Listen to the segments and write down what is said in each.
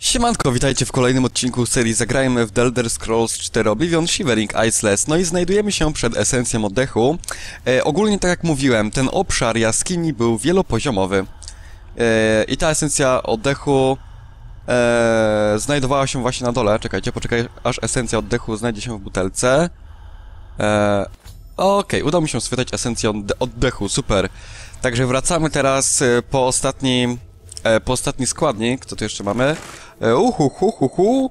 Siemanko, witajcie w kolejnym odcinku serii Zagrajmy w The Elder Scrolls 4 Oblivion Shivering Iceless. No i znajdujemy się przed esencją oddechu. E, ogólnie tak jak mówiłem, ten obszar jaskini był wielopoziomowy. E, I ta esencja oddechu e, znajdowała się właśnie na dole. Czekajcie, poczekaj, aż esencja oddechu znajdzie się w butelce. E, Okej, udało mi się schwytać esencję odde- oddechu, super. Także wracamy teraz e, po ostatnim E, po ostatni składnik, co tu jeszcze mamy? E, uhu, hu, hu, hu.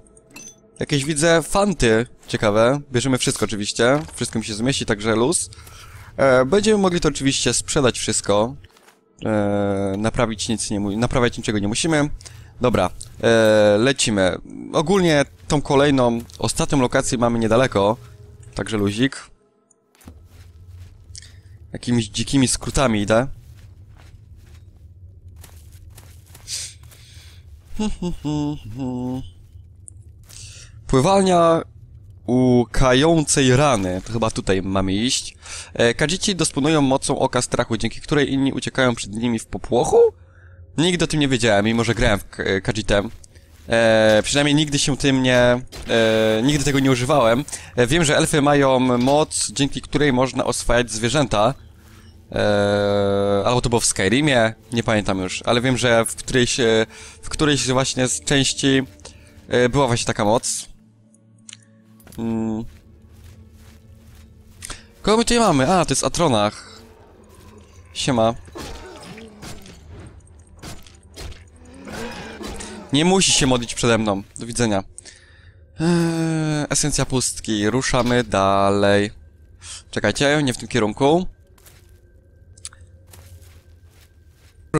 Jakieś widzę fanty ciekawe. Bierzemy wszystko oczywiście. Wszystko mi się zmieści, także luz. E, będziemy mogli to oczywiście sprzedać wszystko. E, naprawić nic nie naprawiać niczego nie musimy. Dobra, e, lecimy. Ogólnie tą kolejną, ostatnią lokację mamy niedaleko. Także luzik. Jakimiś dzikimi skrótami idę. Pływalnia u kającej rany. To chyba tutaj mamy iść. E, kadzici dysponują mocą oka strachu, dzięki której inni uciekają przed nimi w popłochu? Nigdy o tym nie wiedziałem, mimo że grałem w e, kadzitem. E, przynajmniej nigdy się tym nie... E, nigdy tego nie używałem. E, wiem, że elfy mają moc, dzięki której można oswajać zwierzęta. Eee, albo to było w Skyrimie, nie pamiętam już, ale wiem, że w którejś, e, w którejś właśnie z części e, była właśnie taka moc. Mm. Kogo my tutaj mamy? A, to jest Atronach. Siema. Nie musi się modlić przede mną. Do widzenia. Eee, esencja pustki. Ruszamy dalej. Czekajcie, nie w tym kierunku.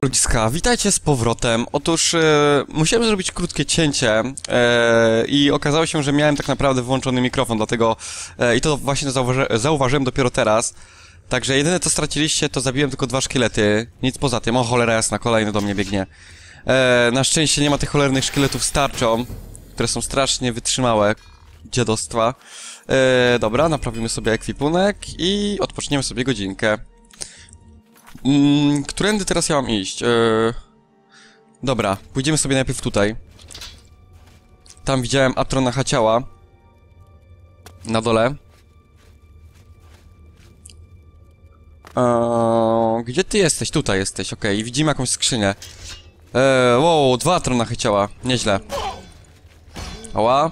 Ludziska, witajcie z powrotem. Otóż e, musiałem zrobić krótkie cięcie e, i okazało się, że miałem tak naprawdę włączony mikrofon, dlatego e, i to właśnie zauważy, zauważyłem dopiero teraz. Także jedyne co straciliście, to zabiłem tylko dwa szkielety. Nic poza tym. O cholera jasna, kolejny do mnie biegnie. E, na szczęście nie ma tych cholernych szkieletów z tarczą, które są strasznie wytrzymałe. Dziadostwa. E, dobra, naprawimy sobie ekwipunek i odpoczniemy sobie godzinkę. Mm, którędy teraz ja mam iść? Eee... Dobra, pójdziemy sobie najpierw tutaj. Tam widziałem Atrona Haciała. Na dole. Eee, gdzie ty jesteś? Tutaj jesteś, okej. Widzimy jakąś skrzynię. Eee, wow, dwa Atrona Haciała. Nieźle. Ała.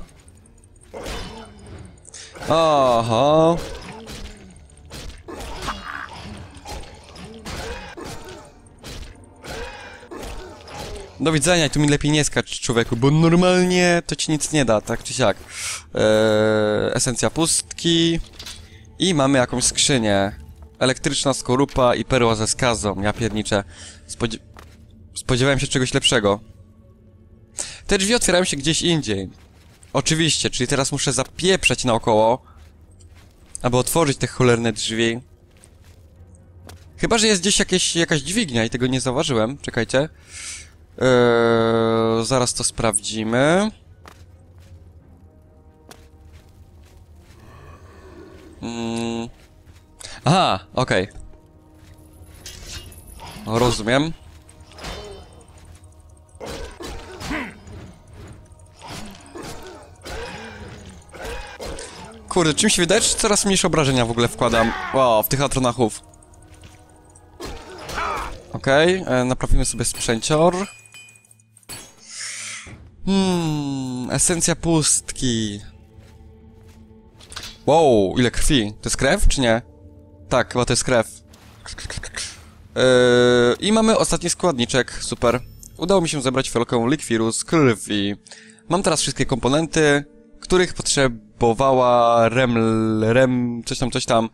Oho. Do widzenia i tu mi lepiej nie skacz, człowieku, bo normalnie to ci nic nie da, tak czy siak. Eee, esencja pustki. I mamy jakąś skrzynię. Elektryczna skorupa i perła ze skazą. Ja pierniczę. Spodzie spodziewałem się czegoś lepszego. Te drzwi otwierają się gdzieś indziej. Oczywiście, czyli teraz muszę zapieprzać naokoło, aby otworzyć te cholerne drzwi. Chyba, że jest gdzieś jakieś, jakaś dźwignia i tego nie zauważyłem. Czekajcie. Eee, zaraz to sprawdzimy. Mm. Aha, okej. Rozumiem. Kurde, czym się wydaje, że coraz mniejsze obrażenia w ogóle wkładam. Wow, w tych atronachów. Okej, okay, naprawimy sobie sprzęcior. Hmm, esencja pustki. Wow, ile krwi? To jest krew, czy nie? Tak, chyba to jest krew. Yy, I mamy ostatni składniczek, super. Udało mi się zebrać fiolkę likwirus krwi. Mam teraz wszystkie komponenty, których potrzebowała rem... rem... coś tam, coś tam...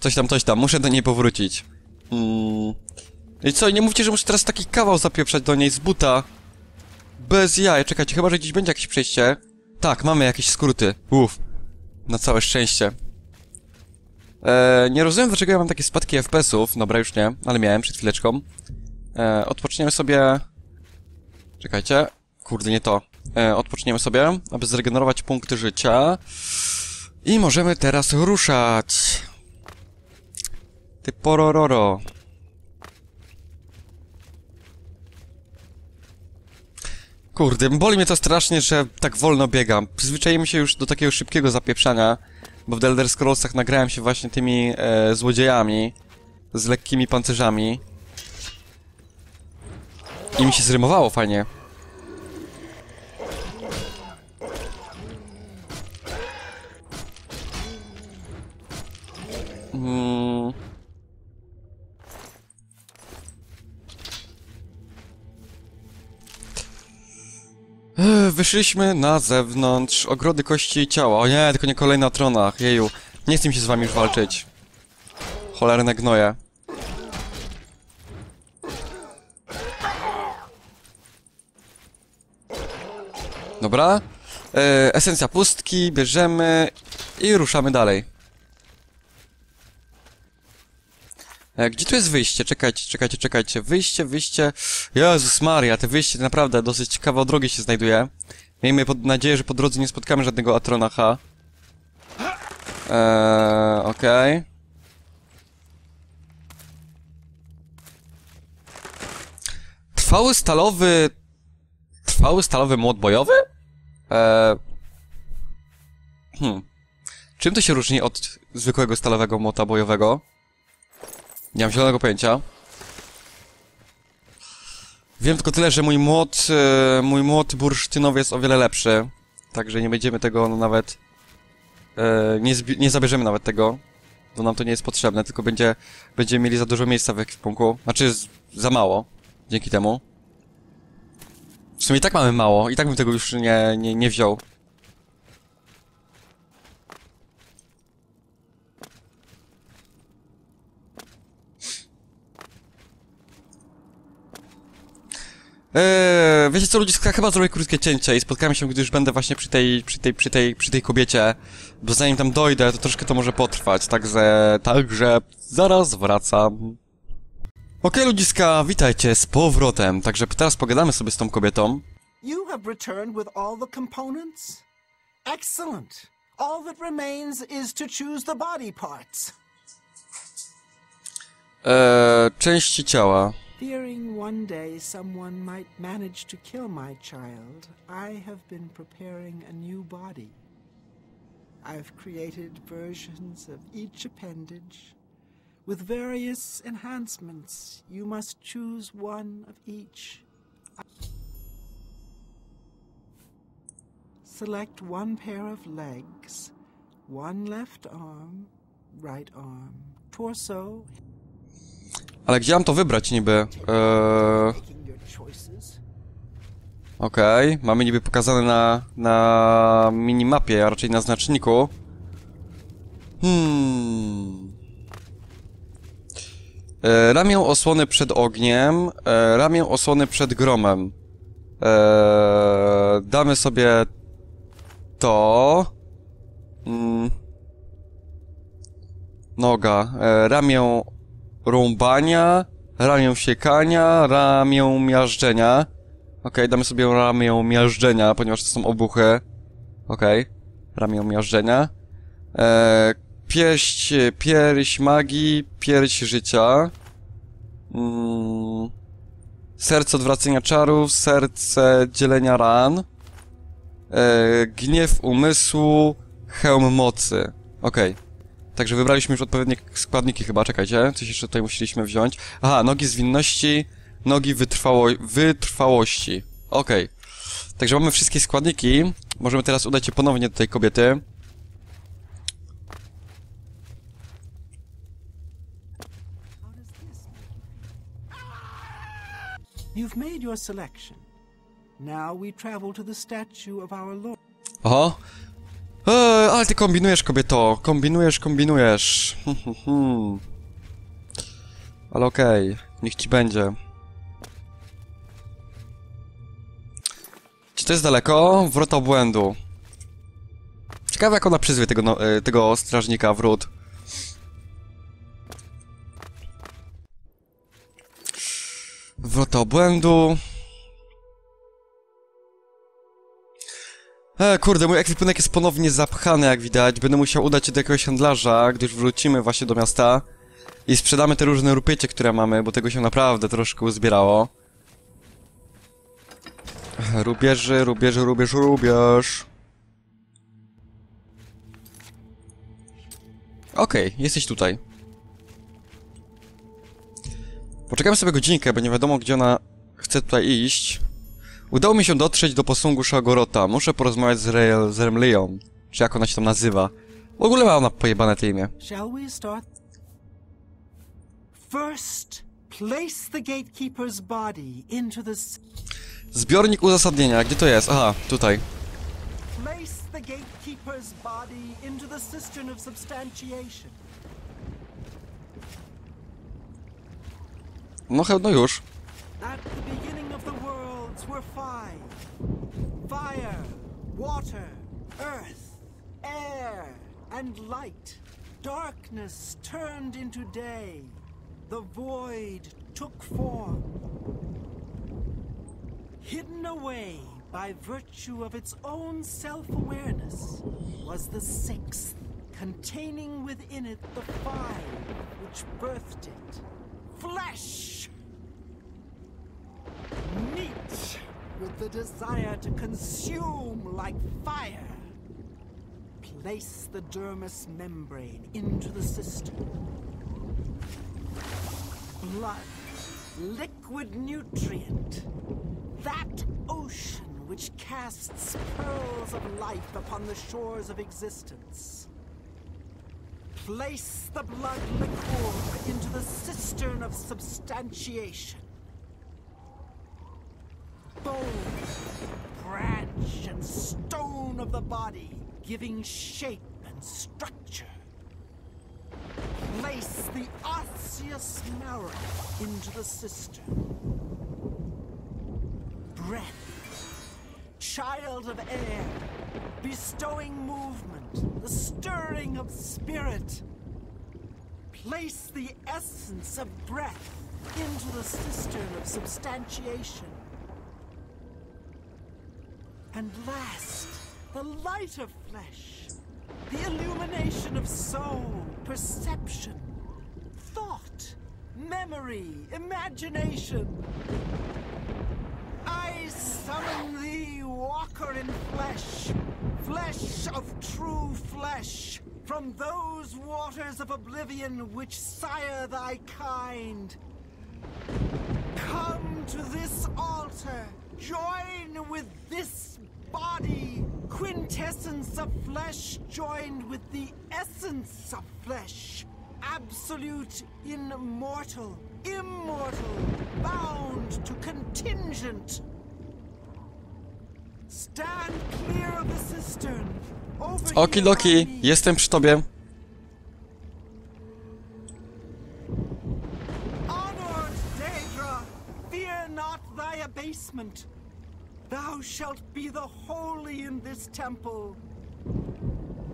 coś tam, coś tam. Muszę do niej powrócić. Hmm. I co, nie mówcie, że muszę teraz taki kawał zapieprzać do niej z buta. Bez jaj, czekajcie, chyba, że gdzieś będzie jakieś przejście. Tak, mamy jakieś skróty. Uff. Na całe szczęście. Eee, nie rozumiem, dlaczego ja mam takie spadki FPS-ów. Dobra, już nie, ale miałem przed chwileczką. Eee, odpoczniemy sobie... Czekajcie. Kurde, nie to. Eee, odpoczniemy sobie, aby zregenerować punkty życia. I możemy teraz ruszać. Ty porororo. Kurde, boli mnie to strasznie, że tak wolno biegam. Przyzwyczaiłem się już do takiego szybkiego zapieprzania, bo w The Elder Scrollsach nagrałem się właśnie tymi e, złodziejami z lekkimi pancerzami. I mi się zrymowało fajnie. Mm. Wyszliśmy na zewnątrz, ogrody kości i ciała. O nie, tylko nie kolejna tronach, jeju. Nie chcę mi się z wami już walczyć. Cholerne gnoje. Dobra. E, esencja pustki, bierzemy i ruszamy dalej. E, Gdzie tu jest wyjście? Czekajcie, czekajcie, czekajcie. Wyjście, wyjście. Jezus Maria, te wyjście naprawdę dosyć kawał drogi się znajduje. Miejmy pod nadzieję, że po drodze nie spotkamy żadnego Atrona H. Eee, okej. Trwały stalowy... Trwały stalowy młot bojowy? Eee... Hmm. Czym to się różni od zwykłego stalowego młota bojowego? Nie mam zielonego pojęcia. Wiem tylko tyle, że mój młot, e, mój młot bursztynowy jest o wiele lepszy. Także nie będziemy tego no, nawet... E, nie, nie zabierzemy nawet tego, bo nam to nie jest potrzebne, tylko będzie, będziemy mieli za dużo miejsca w ekwipunku. Znaczy, za mało, dzięki temu. W sumie i tak mamy mało, i tak bym tego już nie, nie, nie wziął. Eee, wiecie co, ludziska, chyba zrobię krótkie cięcie i spotkamy się, gdy już będę właśnie przy tej, przy tej, przy tej, przy tej kobiecie, bo zanim tam dojdę, to troszkę to może potrwać, także, także, zaraz wracam. Okej, ludziska, witajcie z powrotem, także teraz pogadamy sobie z tą kobietą. You have returned with all the components? Excellent. All that remains is to choose the body parts. Eee, części ciała. Fearing one day someone might manage to kill my child, I have been preparing a new body. I've created versions of each appendage with various enhancements. You must choose one of each. Select one pair of legs, one left arm, right arm, torso, Ale gdzie mam to wybrać niby? Eee. Okej, mamy niby pokazane na, na minimapie, a raczej na znaczniku. Hmm. E, ramię osłony przed ogniem, e, ramię osłony przed gromem. E, damy sobie to. Mm. Noga. Ramię rąbania, ramię siekania, ramię miażdżenia. Okej, damy sobie ramię miażdżenia, ponieważ to są obuchy. Okej, ramię miażdżenia. Eee, pierś, pierś magii, pierś życia. Mm, serce odwracania czarów, serce dzielenia ran. Eee, gniew umysłu, hełm mocy. Okej. Także wybraliśmy już odpowiednie składniki chyba, czekajcie, coś jeszcze tutaj musieliśmy wziąć. Aha, nogi zwinności, nogi wytrwało wytrwałości. Okej. Także mamy wszystkie składniki. Możemy teraz udać się ponownie do tej kobiety. You've made your selection. Now we travel to the statue of our Lord. Oho. Eee, ale ty kombinujesz, kobieto. Kombinujesz, kombinujesz. Ale okej, niech ci będzie. Czy to jest daleko? Wrota obłędu. Ciekawe jak ona przyzwie tego, no, e, tego strażnika wrót. Wrota obłędu. E, kurde, mój ekwipunek jest ponownie zapchany, jak widać. Będę musiał udać się do jakiegoś handlarza, gdyż wrócimy właśnie do miasta i sprzedamy te różne rupiecie, które mamy, bo tego się naprawdę troszkę uzbierało. Rubieży, rubieży, rubież, rubież. Okej, jesteś tutaj. Poczekamy sobie godzinkę, bo nie wiadomo gdzie ona chce tutaj iść. Udało mi się dotrzeć do posągu Shagorota. Muszę porozmawiać z Rael, z Remlią. Czy jak ona się tam nazywa. W ogóle ma ona pojebane te imię. Shall we start? First, place the gatekeeper's body into the. Zbiornik uzasadnienia, gdzie to jest? Aha, tutaj. Place the gatekeeper's body into the cistern of substantiation. No, no już. At the beginning of the were five fire, water, earth, air, and light. Darkness turned into day. The void took form. Hidden away by virtue of its own self awareness was the sixth, containing within it the five which birthed it flesh! With the desire to consume like fire. Place the dermis membrane into the cistern. Blood, liquid nutrient. That ocean which casts pearls of life upon the shores of existence. Place the blood liquor into the cistern of substantiation. Bone, branch, and stone of the body, giving shape and structure. Place the osseous marrow into the cistern. Breath, child of air, bestowing movement, the stirring of spirit. Place the essence of breath into the cistern of substantiation. And last, the light of flesh, the illumination of soul, perception, thought, memory, imagination. I summon thee, walker in flesh, flesh of true flesh, from those waters of oblivion which sire thy kind. Come to this altar, join with this body, quintessence of flesh joined with the essence of flesh, absolute immortal, immortal, bound to contingent. Stand clear of the cistern. Over here Okidoki, by me. jestem przy tobie. Honored Daedra, fear not thy abasement. Thou shalt be the holy in this temple.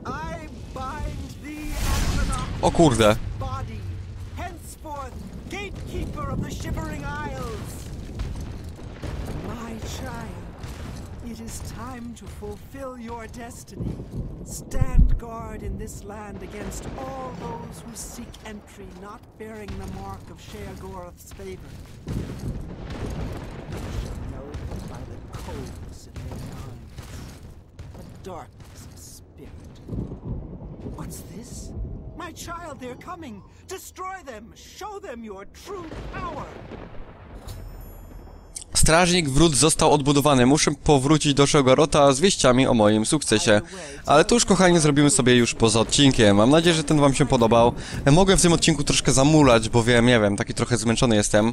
I bind thee O kurde. body, henceforth gatekeeper of the Shivering Isles. My child, it is time to fulfill your destiny. Stand guard in this land against all those who seek entry not bearing the mark of Sheogorath's favor. You shall know them by the coldness in their minds, the darkness spirit. What's this? My child, they're coming! Destroy them! Show them your true power! Strażnik wrót został odbudowany. Muszę powrócić do Shogorota z wieściami o moim sukcesie. Ale to już, kochani, zrobimy sobie już poza odcinkiem. Mam nadzieję, że ten wam się podobał. Mogłem w tym odcinku troszkę zamulać, bo wiem, nie wiem, taki trochę zmęczony jestem.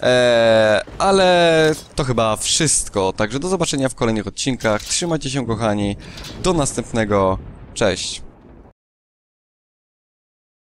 Eee, ale to chyba wszystko. Także do zobaczenia w kolejnych odcinkach. Trzymajcie się, kochani. Do następnego. Cześć.